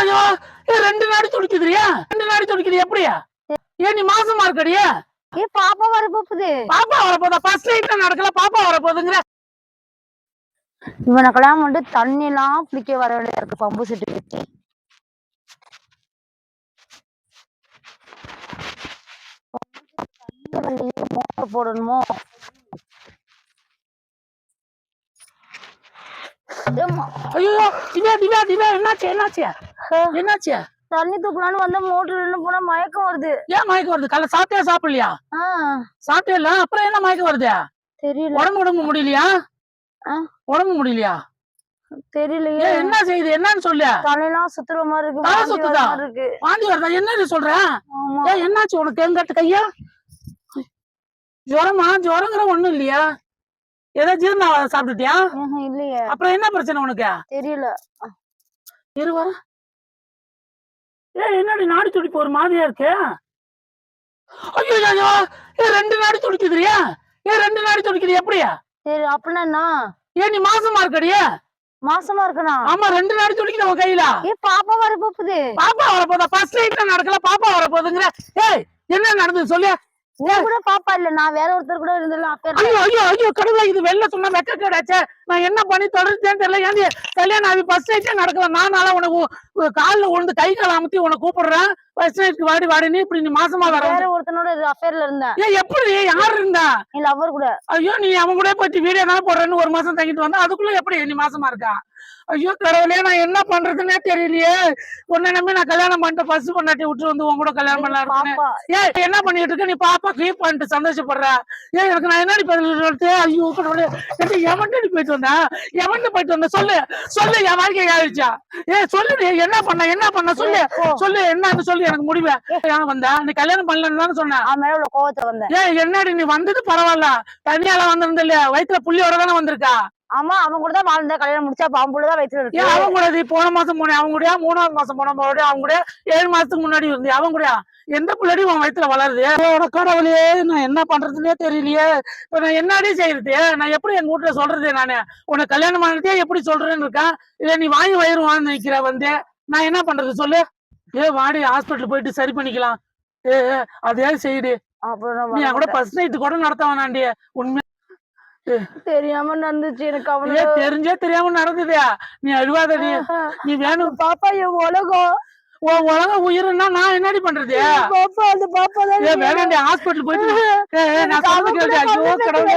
ஐயோ ரெண்டு நாடி துடிக்குதுறியா? ரெண்டு நாடி துடிக்குது எப்படியா? ஏன் நீ மாசமா இருக்கடியா? ஏ பாப்பா வர போகுது பாப்பா வரப்போதா ஃபர்ஸ்ட் நைட்ல நடக்கல? பாப்பா வரப்போகுதுங்கிற. இவனுக்கெல்லாம் வந்து தண்ணி எல்லாம் பிடிக்க வர வேண்டியதா இருக்கு பம்பு செட்டு வச்சு மோட்டர் போடணுமோ ஐயோ திவ்யா திவ்யா திவ்யா என்னாச்சு என்னாச்சு? என்னாச்சு? தண்ணி தூக்கலான்னு வந்தா மோட்டர் போனா மயக்கம் வருது. ஏன் மயக்கம் வருது? காலைல சாப்பிட்டே சாப்பிடலையா? சாப்பிட்டே இல்ல அப்புறம் என்ன மயக்கம் வருது? தெரியல. உடம்பு உடம்பு முடியலையா. உடம்பு முடியலையா? தெரியலையே. என்ன செய்யுது என்னன்னு சொல்லு. தலையெல்லாம் சுத்துற மாதிரி இருக்கு. தலை சுத்துதா? வாந்தி வருதா? என்ன சொல்ற? ஏன் என்னாச்சு உனக்கு? எங்கட்டு கையா? ஜுரமா? ஜுரங்கிற ஒண்ணும் இல்லையா? ஏதோ ஜீரண சாப்பிட்டுட்டியா? இல்லையே. அப்புறம் என்ன பிரச்சனை உனக்கு? தெரியல. இரு வர ஏ என்னடி நாடி துடிப்பு ஒரு மாதிரியா இருக்கு? ஐயோ ஐயோ ஏ ரெண்டு நாடி துடிக்குதுறியா? ஏ ரெண்டு நாடி துடிக்குது எப்படியா? சரி அப்படின்னா? ஏன் நீ மாசமா இருக்கடியா? மாசமா இருக்கனா? ஆமா ரெண்டு நாடி துடிக்குது உன் கையில. ஏ பாப்பா வர போகுது பாப்பா வரப்போதா ஃபர்ஸ்ட் நைட்ல நடக்கல பாப்பா வரப்போகுதுங்கிற. ஏய் என்ன நடந்தது? சொல்லு. நீ கூட பாப்பா இல்ல. நான் வேற ஒருத்தர் கூட இருந்தல அப்ப ஐயோ ஐயோ ஐயோ கடவுளா இது வெளில சொன்னா வெக்க கேடாச்சே நான் என்ன பண்ணி தொடர்ச்சேன்னு தெரியல. ஏன்டி கல்யாணம் ஆகி ஃபர்ஸ்ட் நைட்டே நடக்கல. நான் நாளா உனக்கு கால்ல உழுந்து கை கால் அமுத்தி உனக்கு கூப்பிடுறேன். ஃபர்ஸ்ட் நைட்க்கு வாடி வாடி நீ இப்படி நீ மாசமா வர வேற ஒருத்தனோட அஃபேர்ல இருந்தேன் ஏய் எப்படி? யார் இருந்தா? இல்ல அவர் கூட. ஐயோ நீ அவன் கூட போயிட்டு வீடியோ தானே போடுறேன்னு ஒரு மாசம் தங்கிட்டு வந்தா. அதுக்குள்ள எப்படி நீ மாசமா இருக்கா? ஐயோ கடவுளே நான் என்ன பண்றதுன்னே தெரியலையே. உன்னை நம்பி நான் கல்யாணம் பண்ணிட்டு ஃபர்ஸ்ட் பொண்டாட்டி விட்டு வந்து உன் கூட கல்யாணம் பண்ணலாம் ஏய் என்ன பண்ணிட்டு இருக்க? நீ பாப்பா கீப் பண்ணிட்டு சந்தோஷப்படுற. ஏய் எனக்கு நான் என்னடி பதில் ஐயோ கடவுளே என்ன எவன்டி போயிட்டு வந்தா? எவன்ட்டு போயிட்டு வந்த? சொல்லு. சொல்லு என் வாழ்க்கை ஆயிடுச்சா? ஏய் சொல்லுடி என்ன பண்ண? என்ன பண்ண? சொல்லு. சொல்லு என்னன்னு சொல்லு எனக்கு முடிவு. வந்தா நீ கல்யாணம் பண்ணலன்னு தானே சொன்ன அவன் கோவத்துல வந்தேன். ஏய் என்னடி நீ வந்தது பரவாயில்ல. தனியால வந்திருந்த இல்லையா? வயித்துல புள்ளியோட தானே வந்திருக்கா? ஆமா அவன் கூட தான் வாழ்ந்த கல்யாணம் முடிச்சா அப்ப அவன் தான் வயித்துல இருக்கு. அவன் கூட போன மாசம் போனே அவங்க கூட மூணாவது மாசம் போன போது அவங்க கூட ஏழு மாசத்துக்கு முன்னாடி இருந்தே அவன் கூட எந்த பிள்ளைடி உன் வயித்துல வளருது? அவனோட கடவுளே நான் என்ன பண்றதுன்னே தெரியலையே. இப்ப நான் என்னடி செய்யறது நான் எப்படி எங்க வீட்டுல சொல்றது நானு? உனக்கு கல்யாணம் பண்ணிட்டே எப்படி சொல்றேன்னு இருக்கேன் இல்ல நீ வாங்கி வயிறு வாங்க நினைக்கிற வந்து நான் என்ன பண்றது சொல்லு? ஏ வாடி ஹாஸ்பிட்டல் போயிட்டு சரி பண்ணிக்கலாம். ஏ அதே செய்யுடு நீ கூட ஃபர்ஸ்ட் நைட் கூட நடத்த வேணாண்டி. உண்மை தெரியாம நடந்துச்சு எனக்கு அவனு தெரிஞ்சே தெரியாம நடந்ததே நீ அழுவாதடி நீ வேணும். பாப்பா என் உலகம். உன் உலக உயிர்னா நான் என்னடி பண்றது? பாப்பா அந்த பாப்பா தான் ஏ வேணாண்டி ஹாஸ்பிட்டல் போயிட்டு நான் சொல்றது கேளு ஐயோ கடவுளே.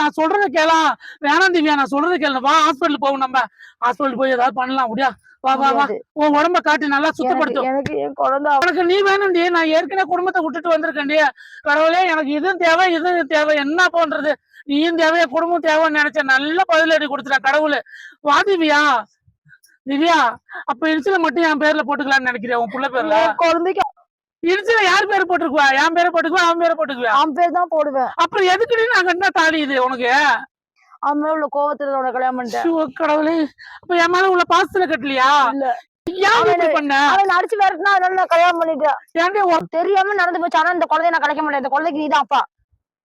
நான் சொல்றத கேளா. வேணாம் திவ்யா நான் சொல்றத கேளு. வா ஹாஸ்பிட்டல் போவோம் நம்ம. ஹாஸ்பிட்டல் போய் ஏதாவது பண்ணலாம் முடியா வா வா வா. உன் உடம்ப காட்டி நல்லா சுத்தப்படுத்தும் எனக்கு எனக்கு என் குழந்தை உனக்கு நீ வேணும்டி. நான் ஏற்கனவே குடும்பத்தை விட்டுட்டு வந்திருக்கேன்டி. கடவுளே எனக்கு இதுவும் தேவை இதுவும் தேவை. என்ன பண்றது? நீயும் தேவை குடும்பம் தேவைன்னு நினைச்சேன் நல்ல பதிலடி கொடுத்துட்டா கடவுள். வா திவ்யா அப்ப இன்சுல மட்டும் என் பேர்ல போட்டுக்கலாம்னு நினைக்கிறேன் உன் புள்ள பேர்ல? குழந்தைக்கு. இன்சுல யார் பேர் போட்டுக்குவா என் பேரை போட்டுக்குவா அவன் பேரை போட்டுக்குவா அவன் பேர் தான் போடுவேன். அப்புறம் எதுக்குடி நான் கண்ணா தாலி இது உனக்கு? அவன் மேல உள்ள கோவத்துல உன கல்யாணம் பண்ணிட்டேன். கடவுளே. அப்ப என் மேல உள்ள பாசத்துல கட்டலையா? அவனை- அடிச்சு விரட்டினா அதனால நான் கல்யாணம் பண்ணிட்டேன். தெரியாம நடந்து போச்சு. ஆனா இந்த குழந்தைய நான் கலைக்க மாட்டேன். இந்த குழந்தைக்கு நீ தான் அப்பா.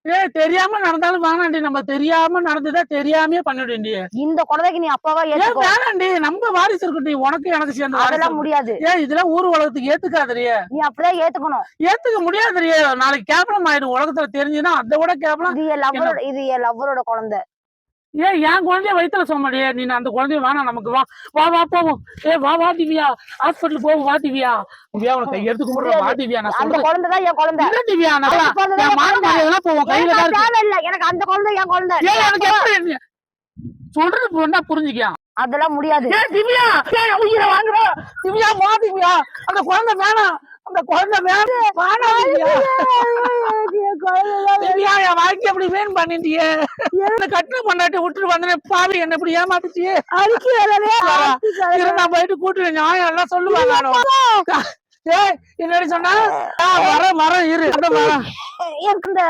ஏய் தெரியாம நடந்தாலும் வேணாண்டி. நம்ம தெரியாம நடந்ததா தெரியாமயே பண்ணிடுண்டி இந்த குழந்தைக்கு நீ அப்பாவா ஏன் வேணாண்டி. நம்ம வாரிசு இருக்கட்டி உனக்கு எனக்கு சேர்ந்த அதெல்லாம். முடியாது. ஏன் இதெல்லாம் ஊர் உலகத்துக்கு ஏத்துக்காதறியே நீ அப்படிதான் ஏத்துக்கணும். ஏத்துக்க முடியாதுறியே நாளைக்கு கேவலம் ஆயிடும். உலகத்துல தெரிஞ்சுன்னா அதை விட கேவலம். இது என் லவ்வரோட இது என் லவ்வரோட குழந்தை. ஏன் என் குழந்தைய வயித்துல சொன்னடியே நீ அந்த குழந்தைய வேணாம் நமக்கு வா. வா வா போவோம். ஏ வா வா திவ்யா. ஹாஸ்பிட்டல் போவோம் வா திவ்யா. திவ்யா உனக்கு கையெடுத்து கும்பிடுற வா திவ்யா நான் அந்த குழந்தை தான் என் குழந்தை. இல்ல திவ்யா நான். மரியாதை போவோம். கையில எனக்கு தான் அந்த குழந்தை என் குழந்தை. ஏன் எனக்கு எப்படி சொல்றது பொண்ணா புரிஞ்சுக்கியா? அதெல்லாம் முடியாது. ஏன் திவ்யா ஏன் உயிரை வாங்குற. திவ்யா வா திவ்யா. அந்த குழந்தை வேணாம். அந்த குழந்தை வேணாம். வேணாம் திவ்யா என் குழந்தை தான் திவ்யா என் வாழ்க்கை எப்படி வீண் பண்ணிட்டியே என்ன கட்டின பொண்டாட்டி விட்டுட்டு வந்தேன் பாவி என்ன இப்படி வேலையே இரு, நான் போயிட்டு கூட்டு நியாயம் எல்லாம் சொல்லுவாங்க. ஏய் என்னடி சொன்னா வரேன் வரேன் இரு அந்த இந்த